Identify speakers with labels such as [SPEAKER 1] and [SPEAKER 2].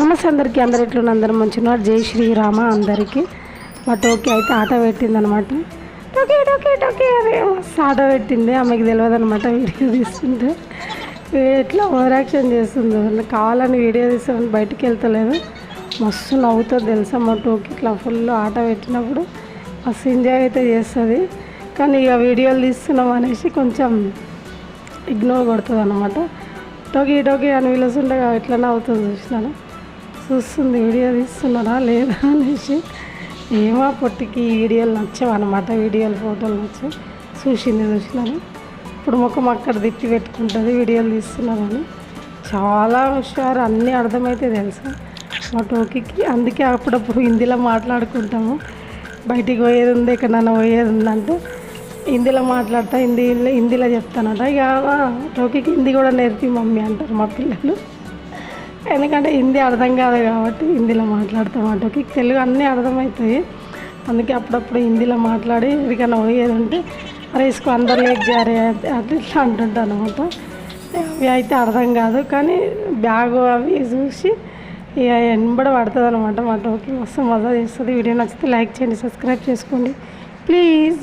[SPEAKER 1] నమస్తే అందరికీ అందరు ఎట్లున్న అందరం మంచున్నారు జై శ్రీరామ అందరికీ. మా టోకీ అయితే ఆట పెట్టింది అనమాట టోకీ టోకీ టోకీ అని మస్తు ఆట పెట్టింది. ఆమెకి తెలియదు అనమాట వీడియో తీస్తుంటే. ఎట్లా ఓవర్ యాక్షన్ కావాలని వీడియో తీస్తామని బయటికి వెళ్తలేదు. మస్తు నవ్వుతుంది తెలుసా మా టోకీ. ఇట్లా ఫుల్ ఆట పెట్టినప్పుడు మస్తు ఎంజాయ్ అయితే చేస్తుంది. కానీ ఇక వీడియోలు తీస్తున్నాం అనేసి కొంచెం ఇగ్నోర్ కొడుతుంది అనమాట టోకీ టోకీ అని పిలుస్తుంటే ఎట్లా అవుతుంది చూసినాను? చూస్తుంది వీడియో తీస్తున్నారా లేదా అనేసి. ఏమో పొట్టికి వీడియోలు నచ్చావు అనమాట వీడియోలు ఫోటోలు నచ్చావు. చూసింది చూసినాను ఇప్పుడు ముఖం అక్కడ తిప్పి పెట్టుకుంటుంది వీడియోలు తీస్తున్నారని చాలా హుషారు అన్నీ అర్థమైతే తెలుసా. మా టోకీకి అందుకే అప్పుడప్పుడు హిందీలో మాట్లాడుకుంటాము. బయటికి పోయేది ఉంది ఎక్కడన్నా పోయేది ఉందంటే హిందీలో మాట్లాడతా హిందీ హిందీలో చెప్తానట. ఇక టోకీకి హిందీ కూడా నేర్పి మమ్మీ అంటారు మా పిల్లలు. ఎందుకంటే హిందీ అర్థం కాదు కాబట్టి హిందీలో మాట్లాడతాం ఆటోకి తెలుగు అన్నీ అర్థమవుతాయి. అందుకే అప్పుడప్పుడు హిందీలో మాట్లాడి ఎవరికైనా పోయేది ఉంటే అరే ఇసుకు అందరు లేక్ జారే అట్లా ఇట్లా అంటుంటాను అనమాట అవి అయితే అర్థం కాదు కానీ బ్యాగు అవి చూసి ఇక వెంబడి పడుతుంది అనమాట మా ఓకే మస్తు మజా చేస్తుంది. వీడియో నచ్చితే లైక్ చేయండి సబ్స్క్రైబ్ చేసుకోండి. ప్లీజ్